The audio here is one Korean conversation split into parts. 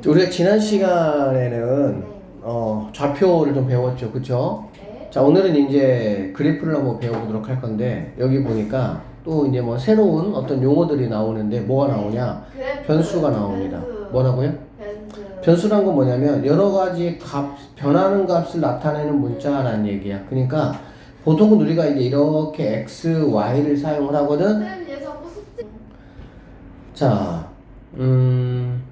우리가 지난 시간에는 어, 좌표를 좀 배웠죠, 그쵸? 네. 자, 오늘은 이제 그래프를 한번 배워보도록 할 건데, 여기 보니까 또 이제 뭐 새로운 어떤 용어들이 나오는데, 뭐가 나오냐? 그래프, 변수가 나옵니다. 뭐라고요? 변수. 변수란 건 뭐냐면, 여러 가지 값, 변하는 값을 나타내는 문자라는 얘기야. 그러니까, 보통은 우리가 이제 이렇게 x, y를 사용을 하거든? 자, 음,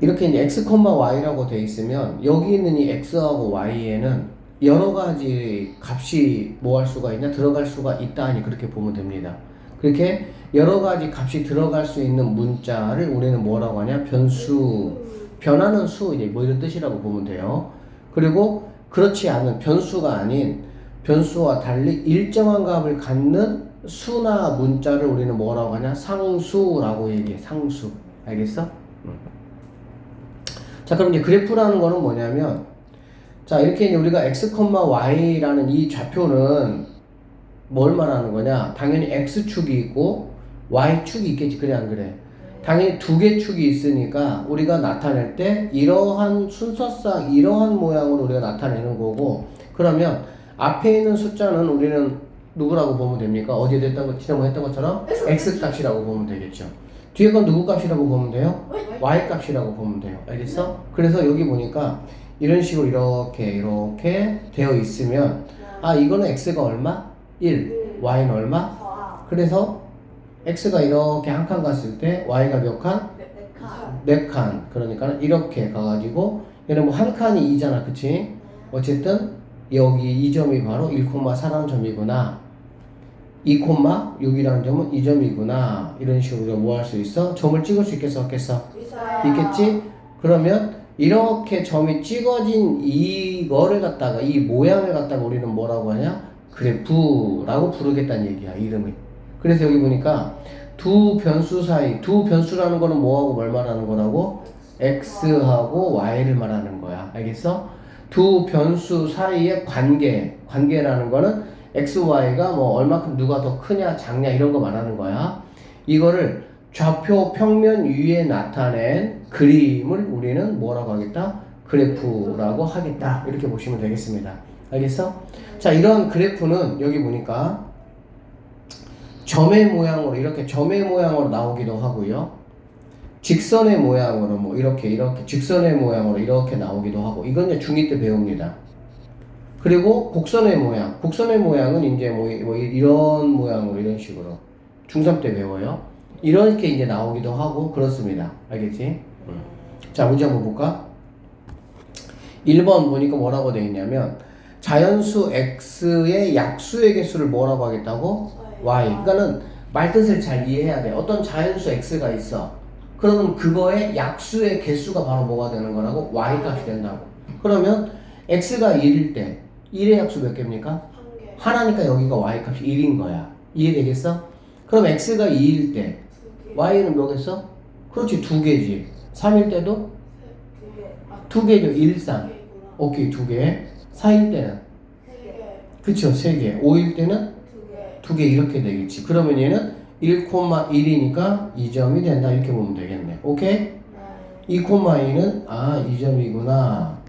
이렇게 이제 x, y라고 돼 있으면 여기 있는 이 x하고 y에는 여러 가지 값이 뭐 할 수가 있냐 들어갈 수가 있다 하니 그렇게 보면 됩니다. 그렇게 여러 가지 값이 들어갈 수 있는 문자를 우리는 뭐라고 하냐 변수 변하는 수 이제 뭐 이런 뜻이라고 보면 돼요. 그리고 그렇지 않은 변수가 아닌 변수와 달리 일정한 값을 갖는 수나 문자를 우리는 뭐라고 하냐 상수라고 얘기해 상수 알겠어? 음. 자 그럼 이제 그래프라는 거는 뭐냐면 자 이렇게 이제 우리가 x, y라는 이 좌표는 뭘 말하는 거냐 당연히 x축이 있고 y축이 있겠지 그래 안 그래 당연히 두 개 축이 있으니까 우리가 나타낼 때 이러한 순서상 이러한 모양으로 우리가 나타내는 거고 그러면 앞에 있는 숫자는 우리는 누구라고 보면 됩니까? 어디에 됐던 거 지난번에 했던 것처럼 x 값이라고 보면 되겠죠. 뒤에 건 누구 값이라고 보면 돼요? y 값이라고 보면 돼요. 알겠어? 그래서 여기 보니까 이런 식으로 이렇게 이렇게 되어 있으면 아 이거는 x가 얼마? 1, y는 얼마? 자, 그래서 x가 이렇게 한 칸 갔을 때 y가 몇 칸? 네, 네 칸. 네 칸. 그러니까 이렇게 가가지고 얘는 뭐 한 칸이 2잖아, 그치? 어쨌든 여기 이 점이 바로 1,4라는 점이구나. 2,6이라는 점은 이 점이구나. 이런 식으로 뭐 할 수 있어? 점을 찍을 수 있겠어, 없겠어? 있겠지? 그러면 이렇게 점이 찍어진 이거를 갖다가 이 모양을 갖다가 우리는 뭐라고 하냐? 그래프라고 부르겠다는 얘기야, 이름이. 그래서 여기 보니까 두 변수 사이, 두 변수라는 거는 뭐하고 뭘 말하는 거라고? x하고 y를 말하는 거야. 알겠어? 두 변수 사이의 관계, 관계라는 거는 x, y가 뭐 얼마큼 누가 더 크냐, 작냐 이런 거 말하는 거야. 이거를 좌표 평면 위에 나타낸 그림을 우리는 뭐라고 하겠다? 그래프라고 하겠다. 이렇게 보시면 되겠습니다. 알겠어? 자, 이런 그래프는 여기 보니까 점의 모양으로 이렇게 점의 모양으로 나오기도 하고요. 직선의 모양으로 뭐 이렇게 이렇게 직선의 모양으로 이렇게 나오기도 하고 이건 이제 중2 때 배웁니다. 그리고 곡선의 모양, 곡선의 모양은 이제 뭐, 이- 뭐 이- 이런 모양으로 이런 식으로 중3 때 배워요. 이렇게 이제 나오기도 하고 그렇습니다. 알겠지? 음. 자 문제 한번 볼까? 1번 보니까 뭐라고 되어 있냐면 자연수 x의 약수의 개수를 뭐라고 하겠다고? y. 그러니까는 말뜻을 잘 이해해야 돼. 어떤 자연수 x가 있어. 그러면 그거의 약수의 개수가 바로 뭐가 되는 거라고? y 값이 된다고. 그러면 x가 1일 때 1의 약수 몇 개입니까? 한 개. 하나니까 여기가 y 값이 1인 거야. 이해되겠어? 그럼 x가 2일 때 두 개. y는 뭐겠어? 그렇지 두 개지. 3일 때도 두 개. 아, 두 개죠. 1, 3. 두 개구나. 오케이 두 개. 4일 때는 세 개. 그쵸 세 개. 5일 때는 두 개. 두 개 이렇게 되겠지. 그러면 얘는 1,1이니까 2점이 된다 이렇게 보면 되겠네. 오케이? 네. 2,2는 아 2점이구나.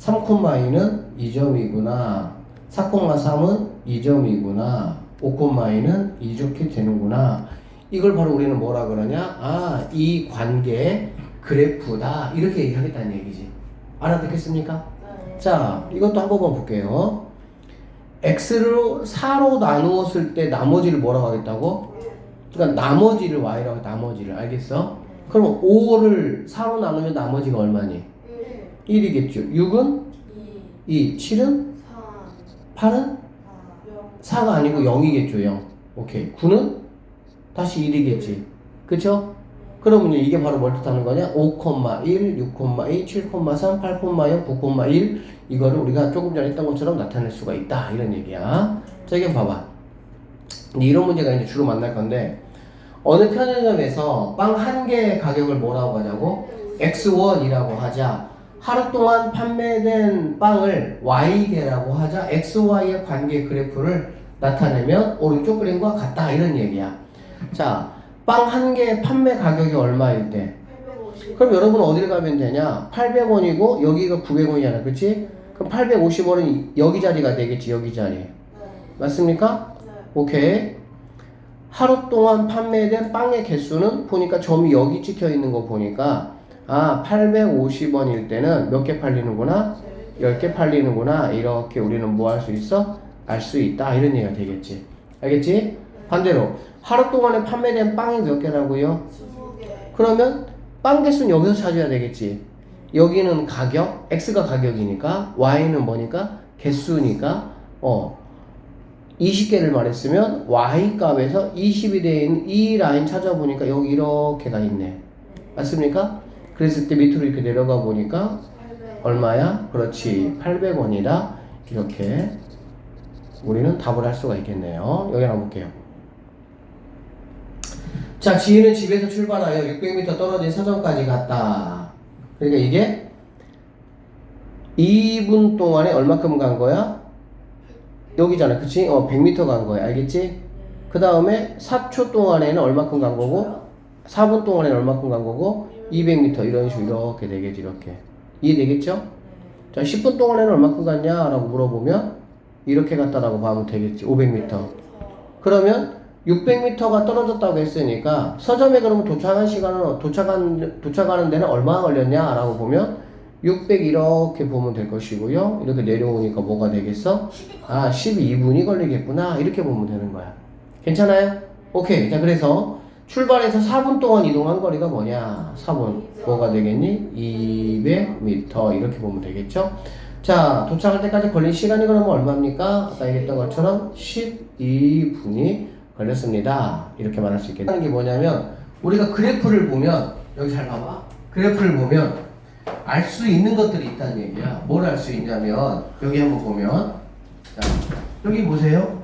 3,2는 2점이구나. 4,3은 2점이구나. 5,2는 이렇게 되는구나. 이걸 바로 우리는 뭐라 그러냐? 아, 이 관계 그래프다. 이렇게 얘기하겠다는 얘기지. 알아듣겠습니까? 네. 자, 이것도 한 번만 볼게요. x로 4로 나누었을 때 나머지를 뭐라고 하겠다고? 그러니까 나머지를 y라고 해, 나머지를. 알겠어? 그럼 5를 4로 나누면 나머지가 얼마니? 일. 1이겠죠. 6은 이. 2, 7은 삼. 8은 사. 영. 4가 아니고 0이겠죠. 0. 오케이. 9는 다시 1이겠지. 그쵸? 그러면 이게 바로 뭘 뜻하는 거냐? 5,1, 6,2, 7,3, 8,0, 9,1 이거를 우리가 조금 전에 했던 것처럼 나타낼 수가 있다 이런 얘기야. 자 이게 봐봐. 이런 문제가 이제 주로 만날 건데 어느 편의점에서 빵 한 개의 가격을 뭐라고 하자고? X1이라고 하자. 하루 동안 판매된 빵을 Y개라고 하자. XY의 관계 그래프를 나타내면 오른쪽 그림과 같다 이런 얘기야. 자, 빵 한 개 판매 가격이 얼마일 때? 그럼 여러분 어디를 가면 되냐? 800원이고 여기가 900원이잖아. 그치? 그럼 850원은 여기 자리가 되겠지. 여기 자리. 네. 맞습니까? 네. 오케이. 하루 동안 판매된 빵의 개수는 보니까 점이 여기 찍혀 있는 거 보니까 아 850원일 때는 몇 개 팔리는구나? 10개 팔리는구나. 이렇게 우리는 뭐 할 수 있어? 알 수 있다. 이런 얘기가 되겠지. 알겠지? 반대로. 하루 동안에 판매된 빵이 몇 개라고요? 그러면 빵 개수는 여기서 찾아야 되겠지. 여기는 가격 X가 가격이니까 Y는 뭐니까? 개수니까. 어. 20개를 말했으면 Y 값에서 20이 되어 있는 이 라인 찾아보니까 여기 이렇게 가 있네. 맞습니까? 그랬을 때 밑으로 이렇게 내려가 보니까 800. 얼마야? 그렇지 800원이다 이렇게 우리는 답을 할 수가 있겠네요 여기 한번 볼게요 자 지인은 집에서 출발하여 600m 떨어진 서점까지 갔다 그러니까 이게 2분 동안에 얼마큼 간 거야? 여기잖아 그치? 어 100m 간 거야 알겠지? 그 다음에 4초 동안에는 얼마큼 간 거고 4분 동안에는 얼마큼 간 거고 200m 이런 식으로 이렇게 되겠지 이렇게 이해되겠죠? 자 10분 동안에는 얼마큼 갔냐 라고 물어보면 이렇게 갔다라고 봐면 되겠지 500m 그러면 600m가 떨어졌다고 했으니까 서점에 그러면 도착한 시간은 도착한 도착하는 데는 얼마나 걸렸냐 라고 보면 600 이렇게 보면 될 것이고요. 이렇게 내려오니까 뭐가 되겠어? 아 12분이 걸리겠구나 이렇게 보면 되는 거야. 괜찮아요? 오케이. 자 그래서 출발해서 4분 동안 이동한 거리가 뭐냐? 4분 뭐가 되겠니? 200m 이렇게 보면 되겠죠? 자 도착할 때까지 걸린 시간이 그러면 얼마입니까? 아까 얘기했던 것처럼 12분이 걸렸습니다. 이렇게 말할 수 있겠네. 하는 게 뭐냐면 우리가 그래프를 보면 여기 잘 봐봐. 그래프를 보면 알 수 있는 것들이 있다는 얘기야. 뭘 알 수 있냐면 여기 한번 보면 자 여기 보세요.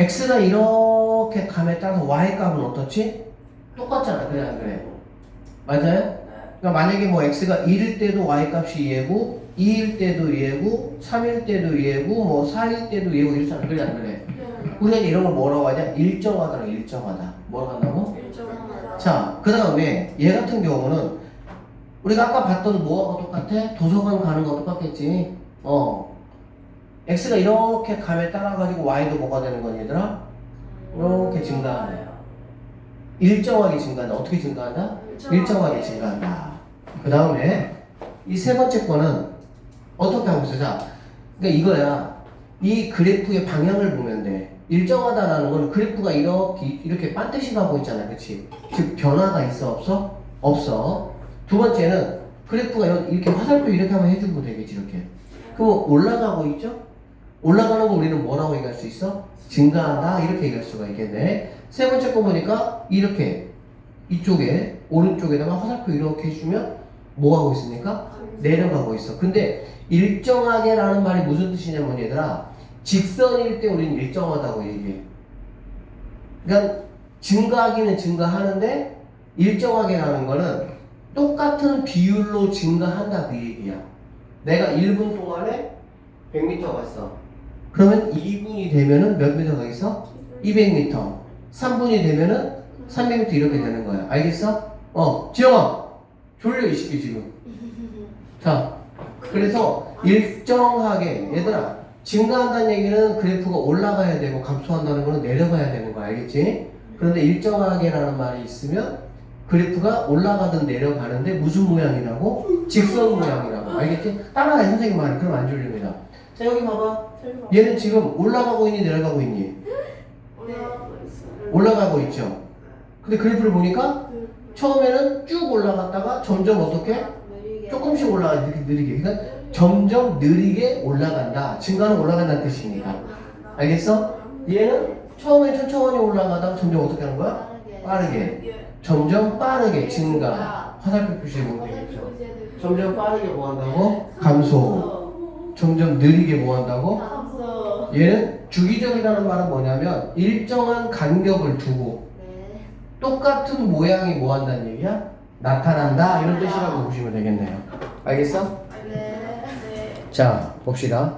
X가 이렇게 감에 따라서 y 값은 어떻지? 똑같잖아. 그래 안 그래? 맞아요? 그러니까 만약에 뭐 x가 1일 때도 y 값이 2예고 2일 때도 2예고 3일 때도 2예고 뭐 4일 때도 2예고 이렇잖아. 그래 안 그래? 우리가 이런 걸 뭐라고 하냐? 일정하다라 일정하다. 뭐라고 한다고? 일정하다. 자, 그 다음에 얘 같은 경우는 우리가 아까 봤던 뭐하고 똑같아? 도서관 가는 거 똑같겠지. 어. X가 이렇게 감에 따라가지고 y도 뭐가 되는 거니 얘들아? 이렇게 증가하네. 일정하게 증가한다. 어떻게 증가한다? 일정하게 증가한다. 그 다음에 이 세 번째 거는 어떻게 하고 있어? 자, 그러니까 이거야. 이 그래프의 방향을 보면 돼. 일정하다라는 건 그래프가 이렇게 이렇게 반드시 가고 있잖아, 그렇지? 즉 변화가 있어 없어? 없어. 두 번째는 그래프가 이렇게 화살표 이렇게 한번 해주고 되겠지 이렇게. 그럼 올라가고 있죠? 올라가는 거 우리는 뭐라고 얘기할 수 있어? 증가한다 이렇게 얘기할 수가 있겠네. 세 번째 거 보니까 이렇게 이쪽에 오른쪽에다가 화살표 이렇게 해주면 뭐 하고 있습니까? 내려가고 있어. 근데 일정하게라는 말이 무슨 뜻이냐면 얘들아 직선일 때 우리는 일정하다고 얘기해. 그러니까 증가하기는 증가하는데 일정하게라는 거는 똑같은 비율로 증가한다 그 얘기야. 내가 1분 동안에 100m 갔어. 그러면 2분이 되면은 몇 미터 가겠어? 200m. 3분이 되면은 300m 이렇게 되는 거야. 알겠어? 어, 지영아. 졸려 이 새끼 지금. 자, 그래서 일정하게 얘들아 증가한다는 얘기는 그래프가 올라가야 되고 감소한다는 거는 내려가야 되는 거 알겠지? 그런데 일정하게라는 말이 있으면 그래프가 올라가든 내려가는데 무슨 모양이라고? 직선 모양이라고 알겠지? 따라해 선생님 말이 그럼 안 졸립니다 자 여기 봐봐 얘는 지금 올라가고 있니 내려가고 있니? 올라가고 있어요. 올라가고 있죠 근데 그래프를 보니까 처음에는 쭉 올라갔다가 점점 어떻게? 느리게. 조금씩 올라가 이렇게 느리게 그러니까 점점 느리게 올라간다 증가는 올라간다는 뜻이니까 알겠어? 얘는 처음에 천천히 올라가다가 점점 어떻게 하는 거야? 빠르게 예. 점점 빠르게 증가 화살표 표시해 보면 되겠죠 점점 빠르게 뭐 한다고? 감소 점점 느리게 뭐 한다고? 감소. 얘는 주기적이라는 말은 뭐냐면 일정한 간격을 두고 네. 똑같은 모양이 뭐 한다는 얘기야? 나타난다 이런 뜻이라고 보시면 되겠네요 알겠어? 네. 네. 자 봅시다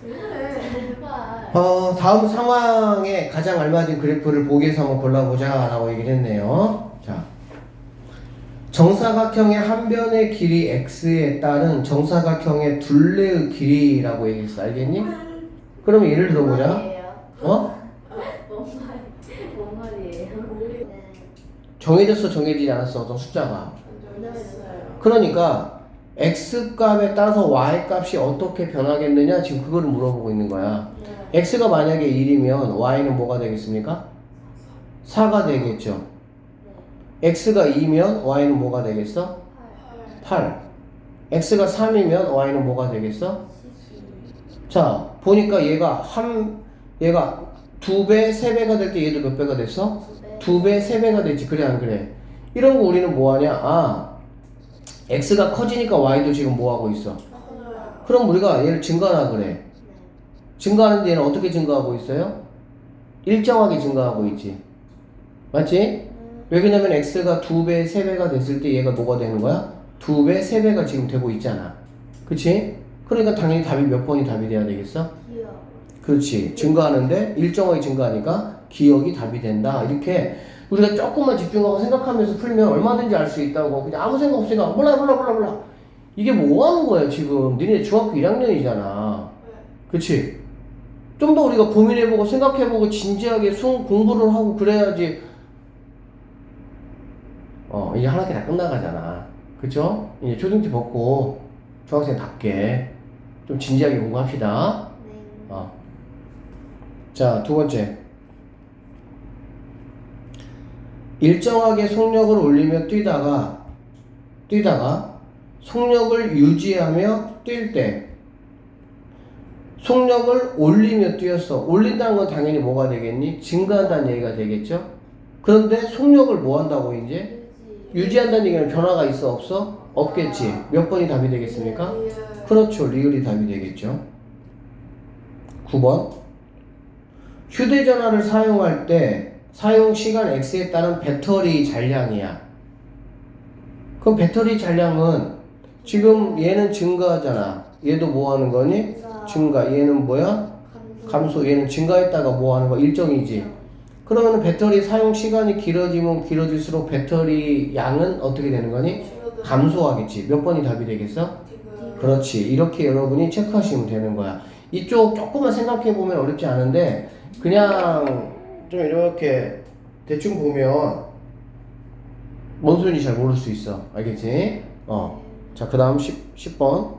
제발. 어, 다음 상황에 가장 알맞은 그래프를 보기에서 한번 골라보자 라고 얘기를 했네요. 자. 정사각형의 한 변의 길이 x에 따른 정사각형의 둘레의 길이라고 얘기했어. 알겠니? 그럼 예를 들어보자. 어? 뭔 말이에요? 네. 정해졌어, 정해지지 않았어, 어떤 숫자가. 그러니까 x 값에 따라서 y 값이 어떻게 변하겠느냐 지금 그거를 물어보고 있는 거야. 네. x가 만약에 1이면 y는 뭐가 되겠습니까? 4가 되겠죠. X가 2면 y는 뭐가 되겠어? 8. x가 3이면 y는 뭐가 되겠어? 자, 보니까 얘가 한 얘가 두 배, 세 배가 될 때 얘도 몇 배가 됐어? 두 배, 세 배가 됐지. 그래 안 그래? 이런 거 우리는 뭐 하냐? 아, x가 커지니까 y도 지금 뭐 하고 있어? 그럼 우리가 얘를 증가하라 그래. 증가하는데 얘는 어떻게 증가하고 있어요? 일정하게 증가하고 있지. 맞지? 왜 그러냐면 x가 두 배, 세 배가 됐을 때 얘가 뭐가 되는 거야? 두 배, 세 배가 지금 되고 있잖아. 그치? 그러니까 당연히 답이 몇 번이 답이 돼야 되겠어? 귀여워. 그렇지. 증가하는데 일정하게 증가하니까 기억이 답이 된다. 이렇게 우리가 조금만 집중하고 생각하면서 풀면 얼마든지 알 수 있다고. 그냥 아무 생각 없으니까 몰라 몰라 몰라 몰라. 이게 뭐 하는 거야 지금? 니네 중학교 1학년이잖아. 그치? 좀 더 우리가 고민해보고 생각해보고 진지하게 수 공부를 하고 그래야지 어 이제 한 학기 다 끝나가잖아. 그쵸? 이제 초등티 벗고 중학생답게 좀 진지하게 공부합시다. 네. 어. 자, 두 번째. 일정하게 속력을 올리며 뛰다가, 뛰다가, 속력을 유지하며 뛸 때, 속력을 올리며 뛰었어. 올린다는 건 당연히 뭐가 되겠니? 증가한다는 얘기가 되겠죠? 그런데 속력을 뭐 한다고 이제? 유지. 유지한다는 얘기는 변화가 있어, 없어? 없겠지. 몇 번이 답이 되겠습니까? 그렇죠. 리을이 답이 되겠죠. 9번. 휴대전화를 사용할 때 사용 시간 X에 따른 배터리 잔량이야. 그럼 배터리 잔량은 지금 얘는 증가하잖아. 얘도 뭐 하는 거니? 증가. 얘는 뭐야? 감소. 얘는 증가했다가 뭐 하는 거? 일정이지. 그러면 배터리 사용 시간이 길어지면 길어질수록 배터리 양은 어떻게 되는 거니? 감소하겠지. 몇 번이 답이 되겠어? 그렇지. 이렇게 여러분이 체크하시면 되는 거야. 이쪽 조금만 생각해 보면 어렵지 않은데 그냥 좀 이렇게 대충 보면 뭔 소리인지 잘 모를 수 있어. 알겠지? 어. 자, 그 다음 10, 10번.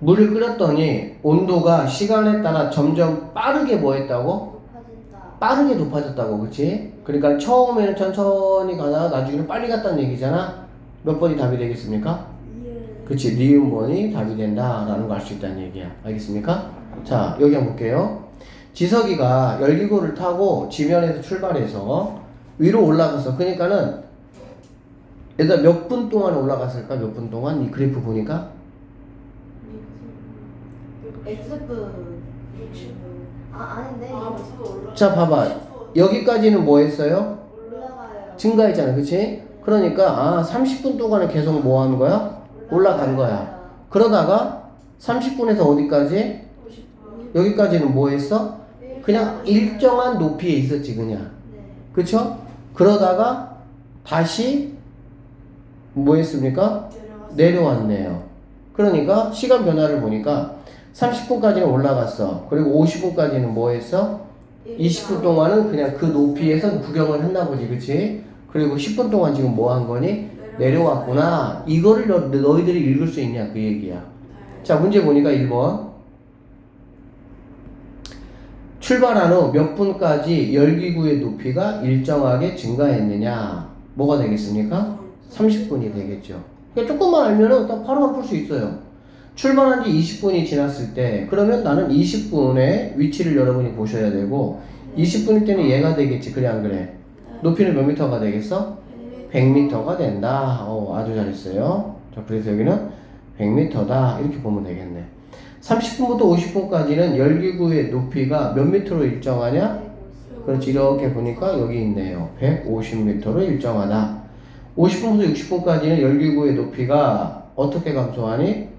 물을 끓였더니 온도가 시간에 따라 점점 빠르게 뭐 했다고? 빠르게 높아졌다고, 그치? 그러니까 처음에는 천천히 가다가 나중에는 빨리 갔다는 얘기잖아? 몇 번이 답이 되겠습니까? 이은. 그치, 니은 번이 답이 된다 라는 걸 알 수 있다는 얘기야. 알겠습니까? 자, 여기 한번 볼게요. 지석이가 열기구를 타고 지면에서 출발해서 위로 올라갔어. 그러니까는 얘들아 몇분 동안 올라갔을까? 몇 분 동안? 이 그래프 보니까? X분. 아 아닌데. 자, 봐봐. 여기까지는 뭐 했어요? 올라가요. 증가했잖아. 그치? 그러니까, 아, 30분 동안은 계속 뭐 하는 거야? 올라간 거야. 그러다가 30분에서 어디까지? 여기까지는 뭐 했어? 그냥 일정한 높이에 있었지, 그냥. 네. 그쵸? 그러다가 다시 뭐 했습니까? 내려왔네요. 그러니까 시간 변화를 보니까 30분까지는 올라갔어. 그리고 50분까지는 뭐 했어? 20분 동안은 그냥 그 높이에서 구경을 했나 보지, 그치? 그리고 10분 동안 지금 뭐 한 거니? 내려왔구나. 이거를 너, 너희들이 읽을 수 있냐, 그 얘기야. 자, 문제 보니까 1번. 출발한 후 몇 분까지 열기구의 높이가 일정하게 증가했느냐? 뭐가 되겠습니까? 30분이 되겠죠. 그러니까 조금만 알면은 딱 바로 풀 수 있어요. 출발한 지 20분이 지났을 때, 그러면 나는 20분의 위치를 여러분이 보셔야 되고, 20분일 때는 얘가 되겠지. 그래, 안 그래? 높이는 몇 미터가 되겠어? 100m가 된다. 어, 아주 잘했어요. 자, 그래서 여기는 100m다. 이렇게 보면 되겠네. 30분부터 50분까지는 열기구의 높이가 몇 미터로 일정하냐? 그렇지. 이렇게 보니까 여기 있네요. 150m로 일정하다. 50분부터 60분까지는 열기구의 높이가 어떻게 감소하니?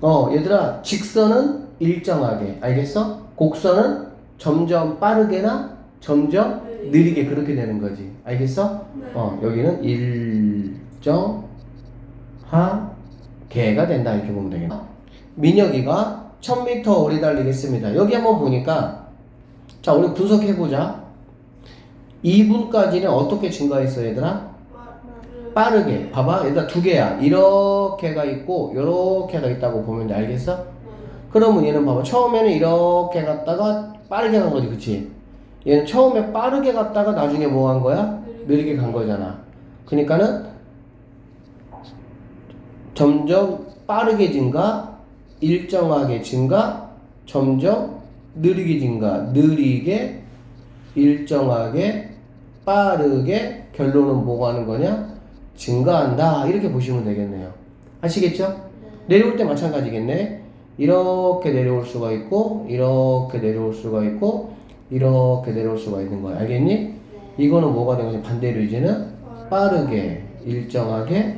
어, 얘들아, 직선은 일정하게. 알겠어? 곡선은 점점 빠르게나 점점 느리게 그렇게 되는 거지. 알겠어? 어, 여기는 일정하게가 된다 이렇게 보면 되겠네. 민혁이가 1000m 오래 달리겠습니다. 여기 한번 보니까 자, 우리 분석해 보자. 2분까지는 어떻게 증가했어, 얘들아? 빠르게. 봐봐. 얘들아 두 개야. 이렇게가 있고 이렇게가 있다고 보면 돼. 알겠어? 그러면 얘는 봐봐. 처음에는 이렇게 갔다가 빠르게 간 거지. 그치? 얘는 처음에 빠르게 갔다가 나중에 뭐 한 거야? 느리게 간 거잖아. 그러니까는 점점 빠르게 증가, 일정하게 증가, 점점 느리게 증가, 느리게, 일정하게, 빠르게, 결론은 뭐가 하는 거냐? 증가한다. 이렇게 보시면 되겠네요. 아시겠죠? 내려올 때 마찬가지겠네. 이렇게 내려올 수가 있고, 이렇게 내려올 수가 있고, 이렇게 내려올 수가 있는 거야. 알겠니? 이거는 뭐가 되는 거지? 반대로 이제는 빠르게, 일정하게,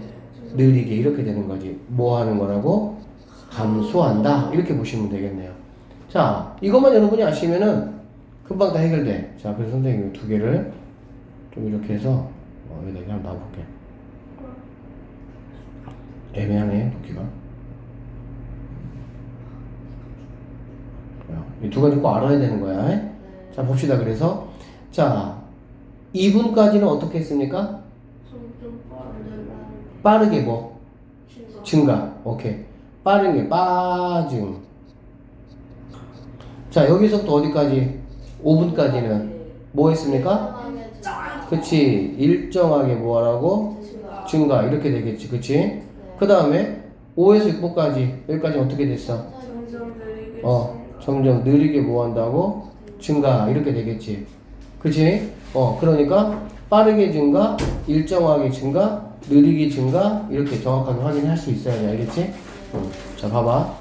느리게 이렇게 되는 거지. 뭐 하는 거라고? 감소한다. 이렇게 보시면 되겠네요. 자, 이것만 여러분이 아시면은 금방 다 해결돼. 자, 그래서 선생님이 두 개를 좀 이렇게 해서 어, 여기다 한번 놔볼게. 애매하네, 도끼가. 이 두 가지 꼭 알아야 되는 거야. 자, 봅시다. 그래서 자, 2분까지는 어떻게 했습니까? 좀 빠르게. 뭐? 진짜. 증가. 오케이. 빠른 게 빠증. 자, 여기서부터 어디까지? 5분까지는 뭐 했습니까? 그치. 일정하게 뭐 하라고? 증가. 이렇게 되겠지. 그치? 그 다음에 5에서 6분까지. 여기까지 어떻게 됐어? 점점 느리게. 어, 점점 느리게 뭐 한다고? 증가. 이렇게 되겠지. 그치? 어, 그러니까 빠르게 증가, 일정하게 증가, 느리게 증가, 이렇게 정확하게 확인할 수 있어야 돼. 알겠지? 응. 자, 봐봐.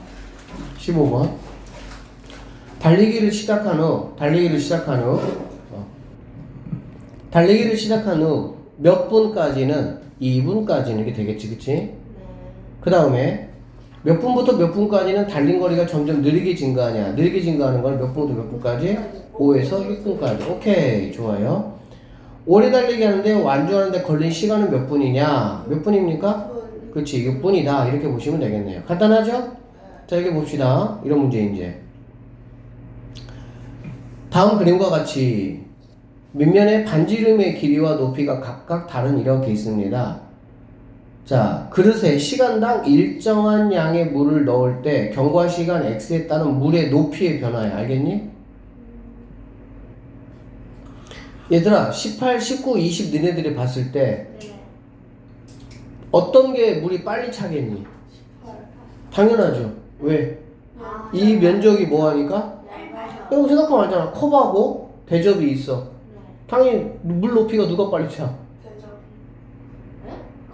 15번. 달리기를 시작한 후, 달리기를 시작한 후, 어. 달리기를 시작한 후 몇 분까지는 2분까지는 이렇게 되겠지, 그치? 그 다음에 몇 분부터 몇 분까지는 달린 거리가 점점 느리게 증가하냐? 느리게 증가하는 건 몇 분부터 몇 분까지? 5에서 6분까지. 오케이, 좋아요. 오래 달리기 하는데 완주하는데 걸린 시간은 몇 분이냐? 몇 분입니까? 그렇지, 6분이다. 이렇게 보시면 되겠네요. 간단하죠? 자, 여기 봅시다. 이런 문제 이제. 다음 그림과 같이 밑면의 반지름의 길이와 높이가 각각 다른 이렇게 있습니다. 자, 그릇에 시간당 일정한 양의 물을 넣을 때 경과 시간 x에 따른 물의 높이의 변화야. 알겠니? 얘들아, 18, 19, 20 너네들이 봤을 때 어떤 게 물이 빨리 차겠니? 당연하죠. 왜? 이 면적이 뭐 하니까? 이거 생각하면 알잖아. 컵하고 대접이 있어. 당연히 물 높이가 누가 빨리 차?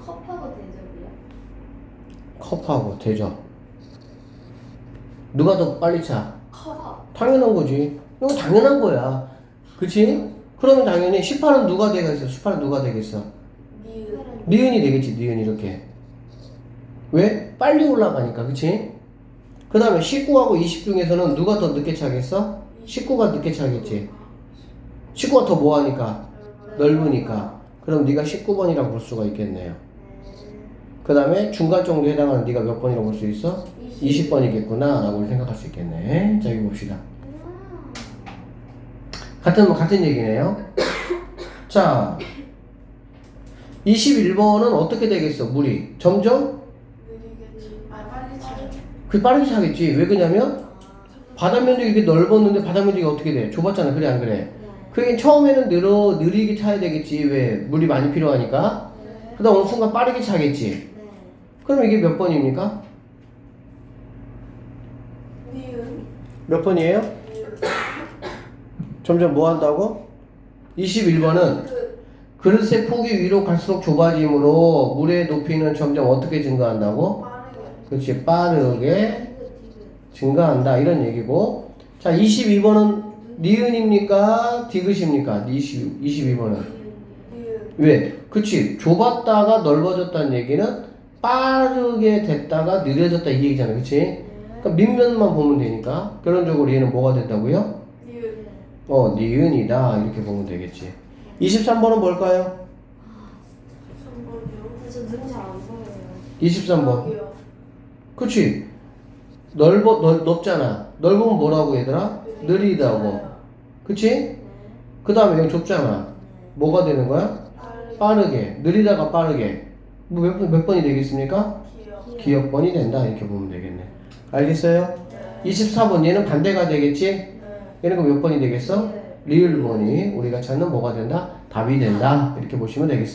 컵하고 대접이요? 컵하고 대접. 누가 더 빨리 차? 컵. 당연한 거지. 이거 당연한 거야. 그치? 그러면 당연히 18은 누가 되겠어? 18은 누가 되겠어? 니은이 되겠지, 니은 이렇게. 왜? 빨리 올라가니까, 그치? 그 다음에 19하고 20 중에서는 누가 더 늦게 차겠어? 19가 늦게 차겠지. 19가 더 뭐하니까? 넓으니까. 그럼 네가 19번이라고 볼 수가 있겠네요. 그 다음에 중간 정도에 해당하는 네가 몇 번이라고 볼 수 있어? 20 번이겠구나 라고 생각할 수 있겠네. 자, 여기 봅시다. 같은, 같은 얘기네요. 자, 21번은 어떻게 되겠어, 물이? 점점? 그 빠르게 차겠지. 왜 그러냐면, 바다 면적이 이렇게 넓었는데 바다 면적이 어떻게 돼? 좁았잖아. 그래, 안 그래? 그게 처음에는 느려, 느리게 차야 되겠지. 왜? 물이 많이 필요하니까. 그 다음 어느 순간 빠르게 차겠지. 그럼 이게 몇 번입니까? 몇 번이에요? 점점 뭐 한다고? 21번은 그릇의 폭이 위로 갈수록 좁아지므로 물의 높이는 점점 어떻게 증가한다고? 그렇지 빠르게 증가한다 이런 얘기고 자 22번은 니은입니까? 디귿입니까? 20, 22번은 왜? 그치 좁았다가 넓어졌다는 얘기는 빠르게 됐다가 느려졌다 이 얘기잖아 그치? 그러니까 밑면만 보면 되니까 결론적으로 얘는 뭐가 된다고요? 어, 니은이다. 이렇게 보면 되겠지. 23번은 뭘까요? 3번이요? 저 눈이 잘안 보여요. 23번. 여기요. 그치? 넓어, 넓, 넓잖아. 넓으면 뭐라고 얘들아? 느리다고. 그치? 그 다음에 여기 좁잖아. 뭐가 되는 거야? 빠르게. 느리다가 빠르게. 뭐 몇, 번- 몇 번이 되겠습니까? 기억. 기억번이 된다. 이렇게 보면 되겠네. 알겠어요? 네. 24번 얘는 반대가 되겠지? 네. 얘는 그럼 몇 번이 되겠어? 네. 리을번이 우리가 찾는 뭐가 된다? 답이 된다. 이렇게 보시면 되겠습니다.